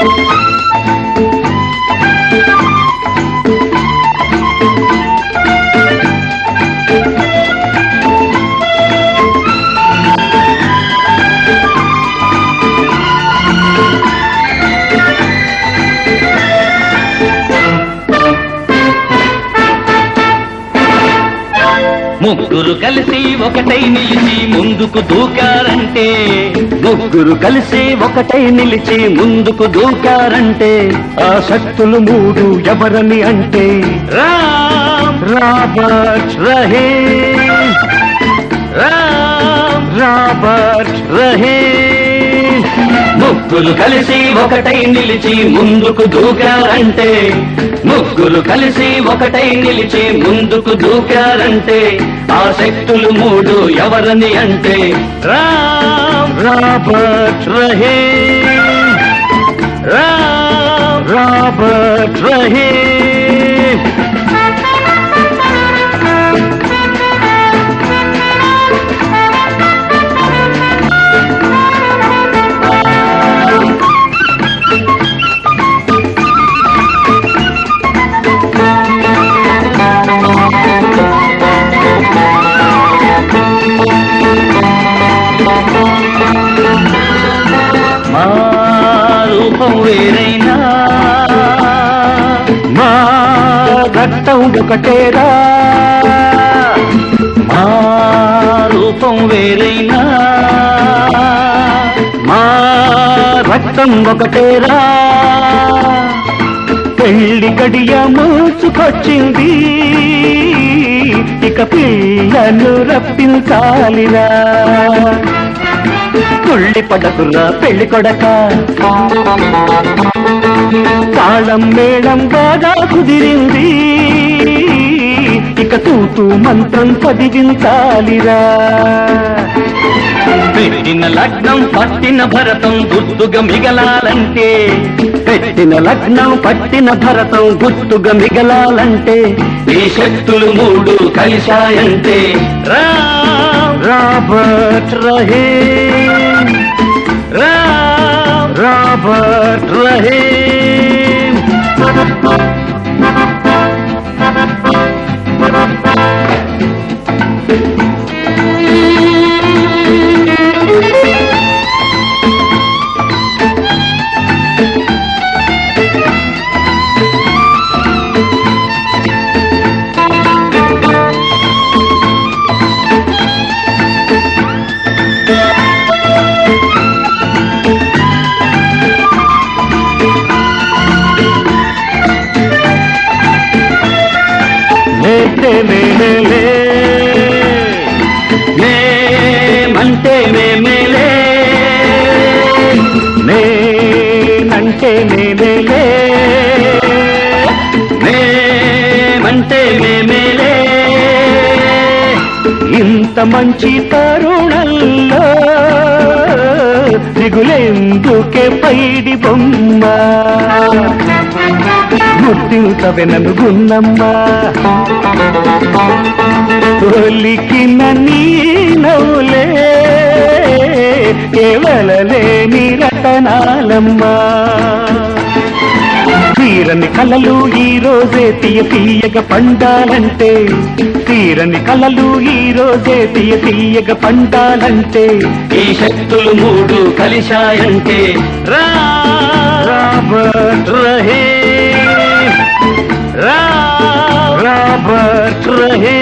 thank you ముగ్గురు కలిసి ఒకటై నిలిచి ముందుకు దూకారంటే. ముగ్గురు కలిసి ఒకటై నిలిచి ముందుకు దూకారంటే. ఆ శక్తులు మూడు ఎవరని అంటే. రామ్. రాబర్ట్ రహే. రామ్. రాబర్ట్ రహే. ముగ్గురు కలిసి ఒకటై నిలిచి ముందుకు దూకారంటే ముగ్గురు కలిసి ఒకటై నిలిచి ముందుకు దూకారంటే ఆ శక్తులు మూడు ఎవరని అంటే రామ్ రాబర్ట్ రహే రామ్ రాబర్ట్ రహే వేరైనా. మా రక్తం ఒకటేరా. మా రూపం వేరైనా. మా రక్తం ఒకటేరా. పెళ్ళి గడియ మూసుకొచ్చింది ఇక పిల్లలు రప్పించాలిరా. తుళ్ళి పడకురా పెళ్ళి కొడక. తాళం మేళం బాగా కుదిరింది. ఇక తూతు మంత్రం పదివించాలిరా పెట్టిన లగ్నం పట్టిన భరతం గుర్తుగా మిగలాలంటే. పెట్టిన లగ్నం పట్టిన భరతం గుర్తుగా మిగలాలంటే. ఈ శక్తులు మూడు కలిశాయంటే. రా రాబర్ట్ రహే. రాబర్ట్ నేనంటే మేమంటే మేమేలే ఇంత మంచి తరుణల్లో దిగులెందుకే పైడి బొమ్మ? గుర్తించవే నన్ను గున్నమ్మ. తొలికిన నీ నవ్వులే కేవలలే ఏమి తీరని కలలు ఈ రోజే తీయ తీయగ పండాలంటే తీరని కలలు ఈ రోజే తీయ తీయగ పండాలంటే ఈ శక్తులు మూడు కలిశాయంటే రాబర్ట్ రహే రాబర్ట్ రహే.